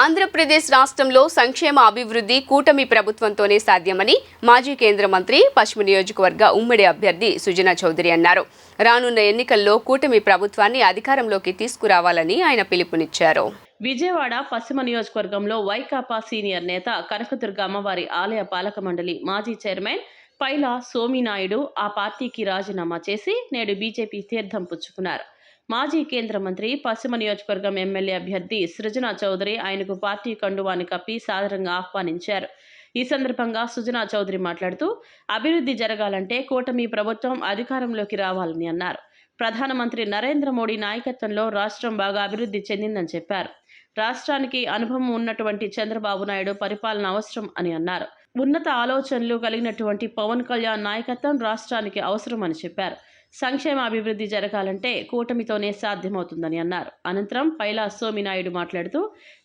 ఆంధ్రప్రదేశ్ రాష్ట్రంలో సంక్షేమ అభివృద్ధి కూటమి ప్రభుత్వంతోనే సాధ్యమని మాజీ కేంద్ర మంత్రి పశ్చిమ నియోజకవర్గ ఉమ్మడి అభ్యర్థి సుజనా చౌదరి అన్నారు. రానున్న ఎన్నికల్లో కూటమి ప్రభుత్వాన్ని అధికారంలోకి తీసుకురావాలని ఆయన పిలుపునిచ్చారు. విజయవాడ పశ్చిమ నియోజకవర్గంలో వైకాపా సీనియర్ నేత కనకదుర్గ అమ్మవారి ఆలయ పాలక మండలి మాజీ చైర్మన్ పైల సోమినాయుడు ఆ పార్టీకి రాజీనామా చేసి నేడు బీజేపీ తీర్థం పుచ్చుకున్నారు. మాజీ కేంద్ర మంత్రి పశ్చిమ నియోజకవర్గం ఎమ్మెల్యే అభ్యర్థి సృజనా చౌదరి ఆయనకు పార్టీ కండువాని కప్పి సాదరంగా ఆహ్వానించారు. ఈ సందర్భంగా సుజనా చౌదరి మాట్లాడుతూ అభివృద్ధి జరగాలంటే కూటమి ప్రభుత్వం అధికారంలోకి రావాలని అన్నారు. ప్రధానమంత్రి నరేంద్ర మోడీ నాయకత్వంలో రాష్ట్రం బాగా అభివృద్ధి చెందిందని చెప్పారు. రాష్ట్రానికి అనుభవం ఉన్నటువంటి చంద్రబాబు నాయుడు పరిపాలన అవసరం అని అన్నారు. ఉన్నత ఆలోచనలు కలిగినటువంటి పవన్ కళ్యాణ్ నాయకత్వం రాష్ట్రానికి అవసరమని చెప్పారు. సంక్షేమ అభివృద్ధి జరగాలంటే కూటమితోనే సాధ్యమవుతుందని అన్నారు. అనంతరం పైలా సోమినాయుడు మాట్లాడుతూ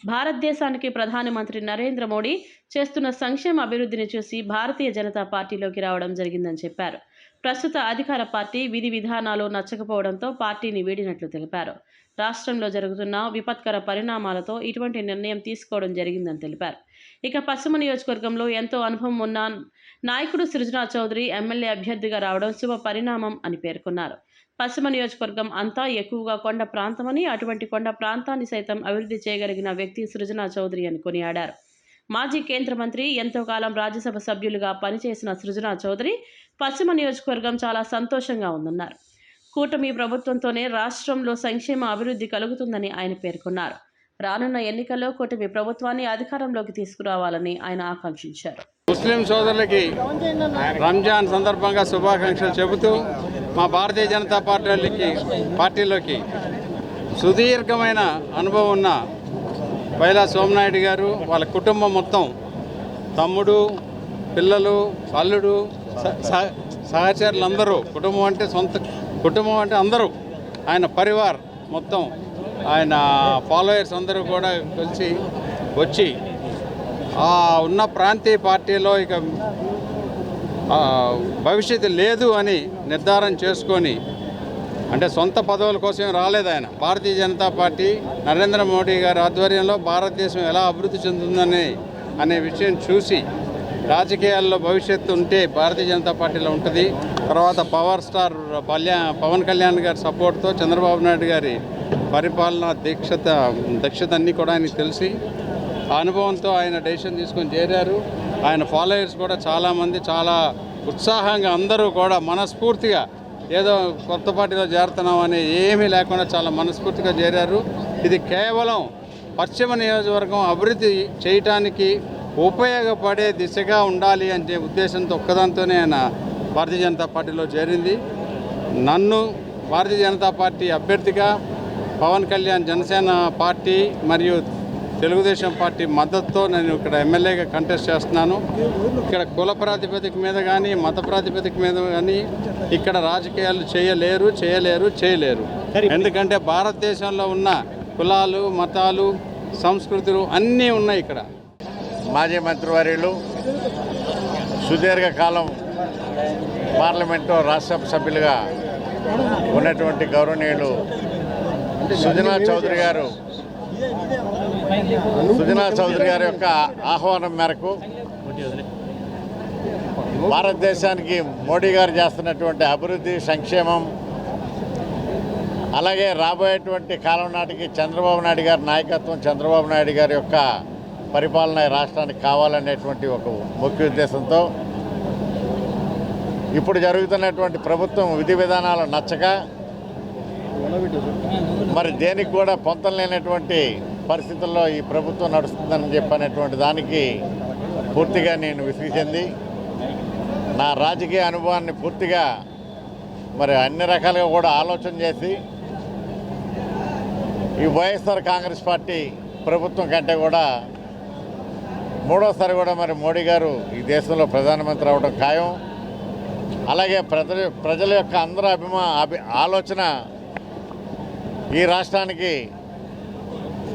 భారతదేశానికి ప్రధానమంత్రి నరేంద్ర మోడీ చేస్తున్న సంక్షేమ అభివృద్ధిని చూసి భారతీయ జనతా పార్టీలోకి రావడం జరిగిందని చెప్పారు. ప్రస్తుత అధికార పార్టీ విధి విధానాలు నచ్చకపోవడంతో పార్టీని వీడినట్లు తెలిపారు. రాష్ట్రంలో జరుగుతున్న విపత్కర పరిణామాలతో ఇటువంటి నిర్ణయం తీసుకోవడం జరిగిందని తెలిపారు. ఇక పశ్చిమ నియోజకవర్గంలో ఎంతో అనుభవం ఉన్న నాయకుడు సృజనా చౌదరి ఎమ్మెల్యే అభ్యర్థిగా రావడం శుభ పరిణామం అని పేర్కొన్నారు. పశ్చిమ నియోజకవర్గం అంతా ఎక్కువగా కొండ ప్రాంతమని అటువంటి కొండ ప్రాంతాన్ని సైతం అభివృద్ధి చేయగలిగిన వ్యక్తి సృజనా చౌదరి అని కొనియాడారు. మాజీ కేంద్ర మంత్రి ఎంతో కాలం రాజ్యసభ సభ్యులుగా పనిచేసిన సృజనా చౌదరి పశ్చిమ నియోజకవర్గం చాలా సంతోషంగా ఉందన్నారు. కూటమి ప్రభుత్వంతోనే రాష్ట్రంలో సంక్షేమ అభివృద్ధి కలుగుతుందని ఆయన పేర్కొన్నారు. రానున్న ఎన్నికల్లో కూటమి ప్రభుత్వాన్ని అధికారంలోకి తీసుకురావాలని ఆయన ఆకాంక్షించారు. ముస్లిం సోదరులకి రంజాన్ సందర్భంగా శుభాకాంక్షలు చెబుతూ మా భారతీయ జనతా పార్టీలకి పార్టీలోకి సుదీర్ఘమైన అనుభవం ఉన్న బైలా సోమనాయుడు గారు వాళ్ళ కుటుంబం మొత్తం తమ్ముడు పిల్లలు అల్లుడు స- సహ- సహచరులందరూ కుటుంబం అంటే సొంత కుటుంబం అంటే అందరూ ఆయన పరివార్ మొత్తం ఆయన ఫాలోయర్స్ అందరూ కూడా కలిసి వచ్చి ఉన్న ప్రాంతీయ పార్టీలో ఇక భవిష్యత్తు లేదు అని నిర్ధారణ చేసుకొని అంటే సొంత పదవుల కోసం రాలేదు ఆయన. భారతీయ జనతా పార్టీ నరేంద్ర మోడీ గారి ఆధ్వర్యంలో భారతదేశం ఎలా అభివృద్ధి చెందుతుందని అనే విషయం చూసి రాజకీయాల్లో భవిష్యత్తు ఉంటే భారతీయ జనతా పార్టీలో ఉంటుంది. తర్వాత పవర్ స్టార్ పవన్ కళ్యాణ్ గారి సపోర్ట్తో చంద్రబాబు నాయుడు గారి పరిపాలన దీక్షత దక్షత అన్నీ కూడా ఆయనకి తెలిసి అనుభవంతో ఆయన డెసిషన్ తీసుకొని చేరారు. ఆయన ఫాలోయర్స్ కూడా చాలామంది చాలా ఉత్సాహంగా అందరూ కూడా మనస్ఫూర్తిగా ఏదో కొత్త పార్టీలో చేరుతున్నాం అని ఏమీ లేకుండా చాలా మనస్ఫూర్తిగా చేరారు. ఇది కేవలం పశ్చిమ నియోజకవర్గం అభివృద్ధి చేయటానికి ఉపయోగపడే దిశగా ఉండాలి అనే ఉద్దేశంతో ఒక్కదాంతోనే ఆయన భారతీయ జనతా పార్టీలో చేరింది. నన్ను భారతీయ జనతా పార్టీ అభ్యర్థిగా పవన్ కళ్యాణ్ జనసేన పార్టీ మరియు తెలుగుదేశం పార్టీ మద్దతుతో నేను ఇక్కడ ఎమ్మెల్యేగా కంటెస్ట్ చేస్తున్నాను. ఇక్కడ కుల ప్రాతిపదిక మీద కానీ మత ప్రాతిపదిక మీద కానీ ఇక్కడ రాజకీయాలు చేయలేరు చేయలేరు చేయలేరు. ఎందుకంటే భారతదేశంలో ఉన్న కులాలు మతాలు సంస్కృతులు అన్నీ ఉన్నాయి ఇక్కడ. మాజీ మంత్రివర్యులు సుదీర్ఘకాలం పార్లమెంటు రాజ్యసభ సభ్యులుగా ఉన్నటువంటి గౌరవనీయులు సుజనా చౌదరి గారు. సుజనా చౌదరి గారి యొక్క ఆహ్వానం మేరకు భారతదేశానికి మోడీ గారు చేస్తున్నటువంటి అభివృద్ధి సంక్షేమం అలాగే రాబోయేటువంటి కాలం నాటికి చంద్రబాబు నాయుడు గారి నాయకత్వం చంద్రబాబు నాయుడు గారి యొక్క పరిపాలన రాష్ట్రానికి కావాలనేటువంటి ఒక ముఖ్య ఉద్దేశంతో ఇప్పుడు జరుగుతున్నటువంటి ప్రభుత్వం విధి విధానాలు నచ్చక మరి దేనికి కూడా పొంతం లేనటువంటి పరిస్థితుల్లో ఈ ప్రభుత్వం నడుస్తుందని చెప్పనేటువంటి దానికి పూర్తిగా నేను విసిగి చెంది నా రాజకీయ అనుభవాన్ని పూర్తిగా మరి అన్ని రకాలుగా కూడా ఆలోచన చేసి ఈ వైఎస్ఆర్ కాంగ్రెస్ పార్టీ ప్రభుత్వం కంటే కూడా మూడోసారి కూడా మరి మోడీ గారు ఈ దేశంలో ప్రధానమంత్రి అవడం ఖాయం. అలాగే ప్రజల ప్రజల యొక్క అందరూ అభిమా అభి ఆలోచన ఈ రాష్ట్రానికి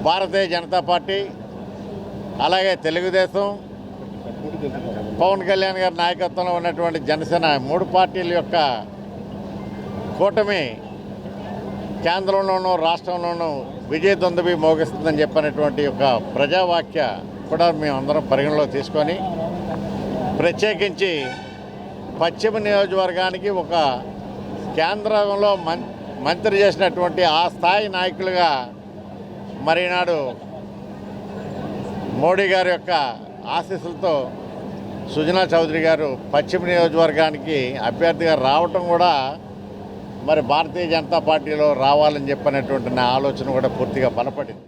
భారతీయ జనతా పార్టీ అలాగే తెలుగుదేశం పవన్ కళ్యాణ్ గారి నాయకత్వంలో ఉన్నటువంటి జనసేన మూడు పార్టీల యొక్క కూటమి కేంద్రంలోనూ రాష్ట్రంలోనూ విజయ దొందబి మోగిస్తుందని చెప్పినటువంటి ఒక ప్రజావాక్య కూడా మేము అందరం పరిగణలో తీసుకొని ప్రత్యేకించి పశ్చిమ నియోజకవర్గానికి ఒక కేంద్రంలో మం మంత్రి చేసినటువంటి ఆ స్థాయి నాయకులుగా మరినాడు మోడీ గారి యొక్క ఆశీస్సులతో సుజనా చౌదరి గారు పశ్చిమ నియోజకవర్గానికి అభ్యర్థిగా రావటం కూడా మరి భారతీయ జనతా పార్టీలో రావాలని చెప్పినటువంటి నా ఆలోచన కూడా పూర్తిగా బలపడింది.